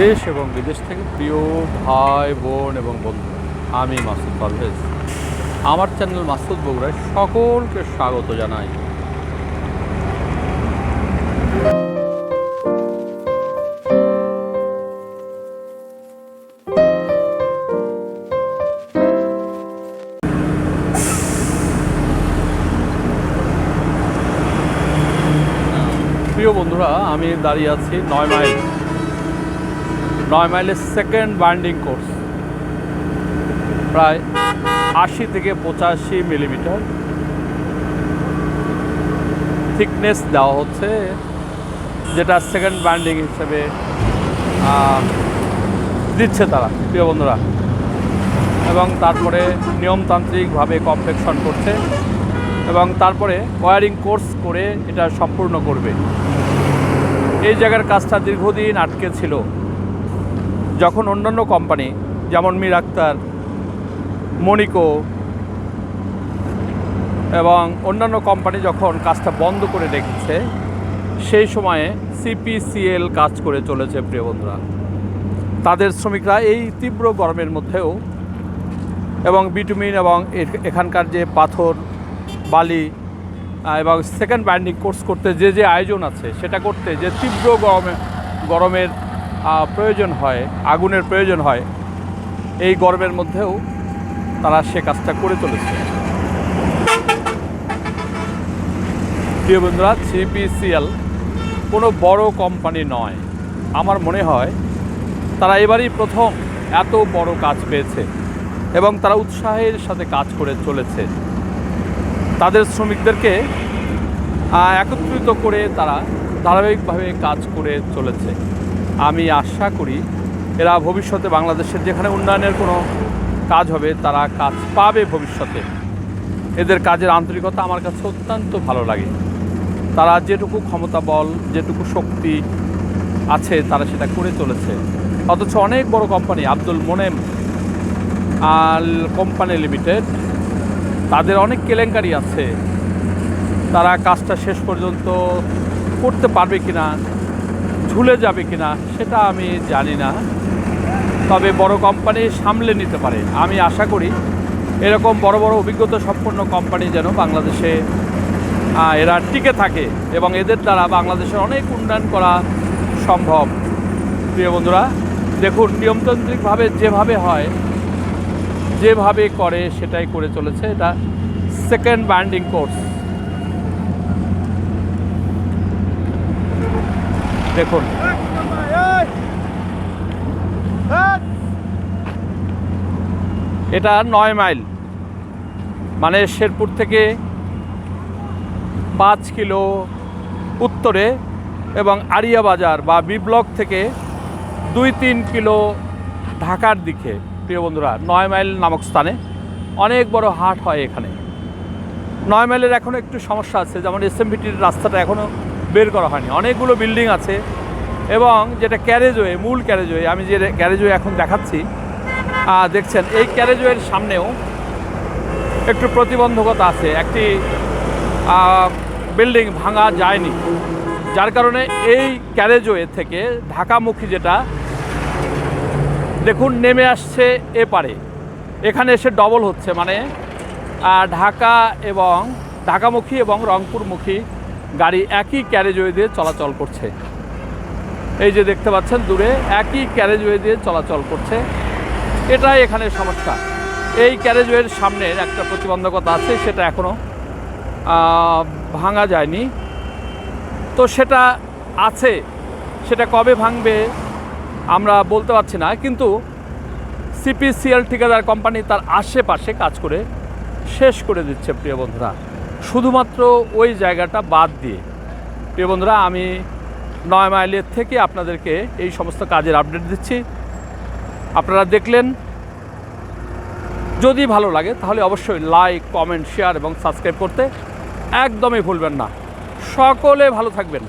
দেশ এবং বিদেশ থেকে প্রিয় ভাই, বোন এবং বন্ধু, আমি মাসুদ পারভেজ। আমার চ্যানেল মাসুদ বগুড়ায় সকলকে স্বাগত জানাই। প্রিয় বন্ধুরা, আমি দাঁড়িয়ে আছি নয় মাইল। নয় মাইলের সেকেন্ড বাইন্ডিং কোর্স প্রায় আশি থেকে পঁচাশি মিলিমিটার। থিকনেস দেওয়া হচ্ছে, যেটা সেকেন্ড বাইন্ডিং হিসেবে দিচ্ছে তারা, প্রিয় বন্ধুরা। এবং তারপরে নিয়মতান্ত্রিকভাবে কমপ্লেকশন করছে, এবং তারপরে ওয়ারিং কোর্স করে এটা সম্পূর্ণ করবে। এই জায়গার কাজটা দীর্ঘদিন আটকে ছিল। যখন অন্যান্য কোম্পানি যেমন মীর আক্তার মনিকো এবং অন্যান্য কোম্পানি যখন কাজটা বন্ধ করে রেখেছে, সেই সময়ে সিপিসিএল কাজ করে চলেছে প্রিয় বন্ধুরা। তাদের শ্রমিকরা এই তীব্র গরমের মধ্যেও এবং বিটুমিন এবং এখানকার যে পাথর, বালি এবং সেকেন্ড বাইন্ডিং কোর্স করতে যে যে আয়োজন আছে, সেটা করতে যে তীব্র গরমে, গরমের প্রয়োজন হয়, আগুনের প্রয়োজন হয়, এই গর্বের মধ্যেও তারা সে কাজটা করে চলেছে। প্রিয় বন্ধুরা সিপিসিএল কোনো বড় কোম্পানি নয়। আমার মনে হয় তারা এবারই প্রথম এত বড় কাজ পেয়েছে এবং তারা উৎসাহের সাথে কাজ করে চলেছে। তাদের শ্রমিকদেরকে একত্রিত করে তারা ধারাবাহিকভাবে কাজ করে চলেছে। আমি আশা করি এরা ভবিষ্যতে বাংলাদেশের যেখানে উন্নয়নের কোনো কাজ হবে, তারা কাজ পাবে ভবিষ্যতে। এদের কাজের আন্তরিকতা আমার কাছে অত্যন্ত ভালো লাগে। তারা যেটুকু ক্ষমতা বল, যেটুকু শক্তি আছে, তারা সেটা করে চলেছে। অথচ অনেক বড় company Abdul Monem Al company limited, তাদের অনেক কেলেঙ্কারি আছে। তারা কাজটা শেষ পর্যন্ত করতে পারবে কিনা ঝুলে যাবে কিনা সেটা আমি জানি না। তবে বড় কোম্পানি সামলে নিতে পারে। আমি আশা করি এরকম বড় বড় অভিজ্ঞতা সম্পন্ন কোম্পানি যেন বাংলাদেশে এরা টিকে থাকে এবং এদের দ্বারা বাংলাদেশের অনেক উন্নয়ন করা সম্ভব। প্রিয় বন্ধুরা, দেখুন, নিয়মতান্ত্রিকভাবে যেভাবে হয়, যেভাবে করে সেটাই করে চলেছে। এটা সেকেন্ড বাইন্ডিং কোর্স দেখুন। এটা নয় মাইল। মানে শেরপুর থেকে পাঁচ কিলো উত্তরে এবং আরিয়া বাজার বা বি ব্লক থেকে দুই তিন কিলো ঢাকার দিকে। প্রিয় বন্ধুরা, নয় মাইল নামক স্থানে অনেক বড় হাট হয় এখানে। নয় মাইলের এখনও একটু সমস্যা আছে, যেমন এসএমভিটির রাস্তাটা এখনও বের করা হয়নি। অনেকগুলো বিল্ডিং আছে এবং যেটা ক্যারেজওয়ে, মূল ক্যারেজওয়ে, আমি যে ক্যারেজওয়ে এখন দেখাচ্ছি দেখছেন, এই ক্যারেজওয়ের সামনেও একটু প্রতিবন্ধকতা আছে। একটি বিল্ডিং ভাঙা যায়নি। যার কারণে এই ক্যারেজওয়ে থেকে ঢাকামুখী যেটা, দেখুন, নেমে আসছে এপারে। এখানে এসে ডবল হচ্ছে মানে ঢাকা এবং, ঢাকামুখী এবং রংপুরমুখী গাড়ি একই ক্যারেজওয়ে দিয়ে চলাচল করছে। এই যে দেখতে পাচ্ছেন দূরে, একই ক্যারেজওয়ে দিয়ে চলাচল করছে। এটাই এখানে সমস্যা। এই ক্যারেজওয়ের সামনের একটা প্রতিবন্ধকতা আছে, সেটা এখনও ভাঙা যায়নি। তো সেটা আছে, সেটা কবে ভাঙবে আমরা বলতে পারছি না, কিন্তু সিপিসিএল ঠিকাদার কোম্পানি তার আশেপাশে কাজ করে, শেষ করে দিচ্ছে, প্রিয় বন্ধুরা। শুধুমাত্র ওই জায়গাটা বাদ দিয়ে। প্রিয় বন্ধুরা, আমি নয় মাইলের থেকে আপনাদেরকে এই সমস্ত কাজের আপডেট দিচ্ছি। আপনারা দেখলেন। যদি ভালো লাগে, তাহলে অবশ্যই লাইক কমেন্ট শেয়ার এবং সাবস্ক্রাইব করতে একদমই ভুলবেন না। সকলে ভালো থাকবেন।